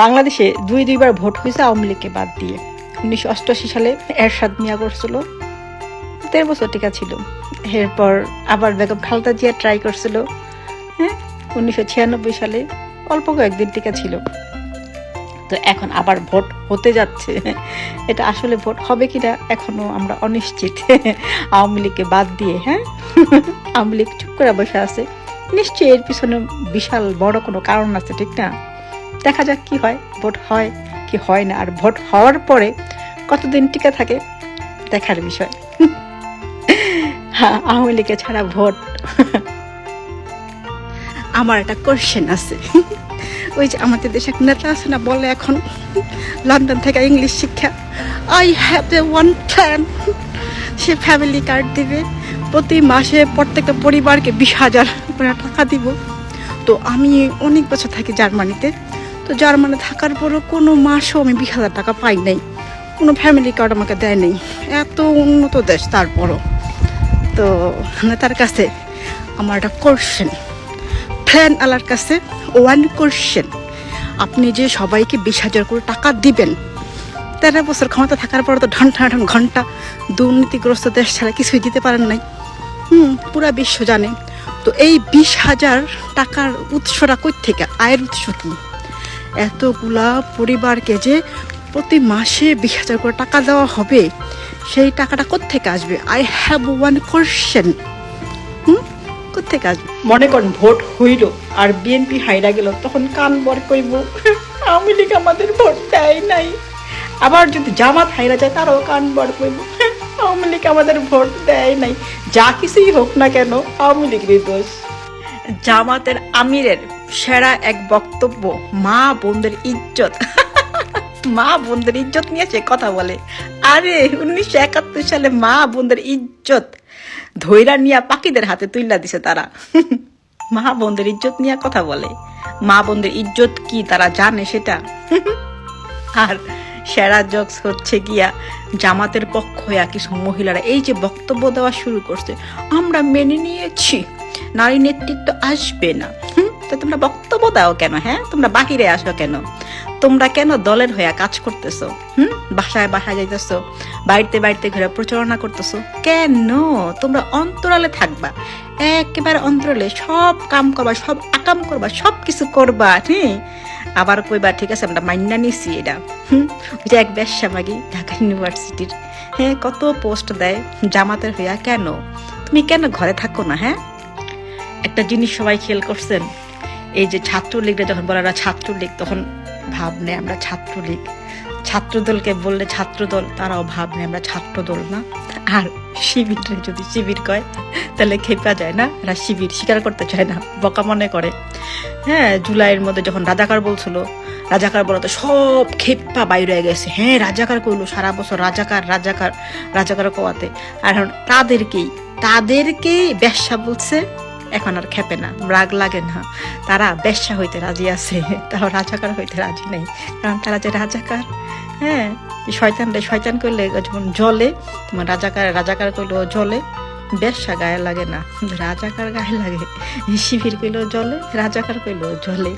বাংলাদেশে দুই দুইবার ভোট হয়েছে আওয়ামী লীগকে বাদ দিয়ে। উনিশশো অষ্টআশি সালে এরশাদ মিয়া করছিল দেড় বছর টিকা ছিল। এরপর আবার বেগম খালেদা জিয়া ট্রাই করছিল। হ্যাঁ? উনিশশো ছিয়ানব্বই সালে অল্প কয়েকদিন টিকা ছিল। তো এখন আবার ভোট হতে যাচ্ছে। এটা আসলে ভোট হবে কিনা এখনও আমরা অনিশ্চিত। আওয়ামী লীগকে বাদ দিয়ে হ্যাঁ? আওয়ামী লীগ চুপ করে বসে আছে। নিশ্চয়ই এর পিছনে বিশাল বড় কোনো কারণ আছে, ঠিক না? দেখা যাক কি হয়, ভোট হয় কি হয় না। আর ভোট হওয়ার পরে কতদিন টিকে থাকে, দেখার বিষয়। হ্যাঁ আওয়ামী লীগে ছাড়া ভোট। আমার একটা কোশ্চেন আছে। ওই যে আমাদের দেশে এক নেতা আছে না, বলে এখন লন্ডন থেকে ইংলিশ শিক্ষা। I have a one plan say family card দিবে। প্রতি মাসে প্রত্যেকটা পরিবারকে বিশ হাজার টাকা দিব। তো আমি অনেক বছর থাকি জার্মানিতে। তো জার্মানি থাকার পরও কোনো মাসও আমি বিশ হাজার টাকা পাই নাই। কোনো ফ্যামিলি কার্ড আমাকে দেয় নাই। এত উন্নত দেশ তারপরও। তো তার কাছে আমার একটা কোশ্চেন ফ্যান আলার কাছে ওয়ান কোশ্চেন আপনি যে সবাইকে বিশ হাজার করে টাকা দিবেন, তেরো বছর ক্ষমতা থাকার পর তো ঘণ্টা ঘণ্টা ঘণ্টা দুর্নীতিগ্রস্ত দেশ ছাড়া কিছুই দিতে পারেন নাই। হুম, পুরা বিশ্ব জানে। তো এই বিশ হাজার টাকার উৎসটা কই থেকে? আয়ের উৎস কি? এতগুলা পরিবারকে যে প্রতি মাসে বিশ হাজার করে টাকা দেওয়া হবে সেই টাকাটা কোত্থেকে আসবে? I have one question hmm? কোত্থেকে আসবে? মনে করেন ভোট হইল আর বিএনপি হাইরা গেল তখন কান বর কইব আওয়ামী লীগ আমাদের ভোট দেয় নাই। আবার যদি জামাত হাইরা যায় তারও কান বর কইব আওয়ামী লীগ আমাদের ভোট দেয় নাই। যা কিছুই হোক না কেন আওয়ামী লীগেরই দোষ। জামাতের আমিরের সেরা এক বক্তব্য, মা বোনদের ইজ্জত। মা বোনদের ইজ্জত নিয়ে সে কথা বলে। আরে, উনিশশো একাত্তর সালে মা বোনদের ইজ্জত ধৈরা নিয়া পাখিদের হাতে তুইলা দিছে তারা। মা বোনদের ইজ্জত নিয়ে কথা বলে। মা বোনদের ইজ্জত কি তারা জানে সেটা? আর সেরা জোকস হচ্ছে গিয়া, জামাতের পক্ষ হইয়া কিছু মহিলারা এই যে বক্তব্য দেওয়া শুরু করছে, আমরা মেনে নিয়েছি। নারী নেতৃত্ব আসবে না। তো তোমরা বক্তব্য দাও কেন হ্যাঁ? তোমরা বাহিরে আসো কেন? তোমরা কেন দলের হয়ে কাজ করতেছো? হুম? বাসায় বাসায় যাইতেছো? বাড়িতে বাড়িতে ঘুরে প্রচারণা করতেছো? কেন? তোমরা অন্তরালে থাকবা। একেবারে অন্তরালে সব কাম করবা, সব আকাম করবা সব কিছু করবা হ্যাঁ আবার কইবা, ঠিক আছে, আমরা মান্না নিছি এটা। হুম? যে এক ব্যবসামাগি ঢাকা ইউনিভার্সিটির। হ্যাঁ কত পোস্ট দেয় জামাতের হইয়া, কেন? তুমি কেন ঘরে থাকো না হ্যাঁ? একটা জিনিস সবাই খেয়াল করছেন এই যে ছাত্রলীগরা যখন বলে ছাত্রলীগ, তখন ভাব নেয় আমরা ছাত্রলীগ। ছাত্রদলকে বললে ছাত্রদল, তারাও ভাব নেয় আমরা ছাত্রদল না। আর শিবিরে যদি শিবির কয়, তাহলে খেপা যায় না, এরা শিবির স্বীকার করতে চায় না, বকা মনে করে। হ্যাঁ জুলাইয়ের মধ্যে যখন রাজাকার বলছিল, রাজাকার বলতো সব খেপ্পা বাইরে হয়ে গেছে। হ্যাঁ রাজাকার কইলো সারা বছর, রাজাকার রাজাকার রাজাকার কোয়াতে আর এখন তাদেরকেই তাদেরকেই ব্যবসা বলছে এখন আর খেপে না, রাগ লাগে না। তারা বেশ্যা হইতে রাজি আছে তাও রাজাকার হইতে রাজি নেই। কারণ তারা যে রাজাকার হ্যাঁ? শয়তান শয়তানটা শয়তান করলে যখন জলে তোমার রাজাকার রাজাকার ও জলে ব্যবসা গায়ে লাগে না। রাজাকার গায়ে লাগে, শিবির করলেও জলে রাজাকার করলেও জলে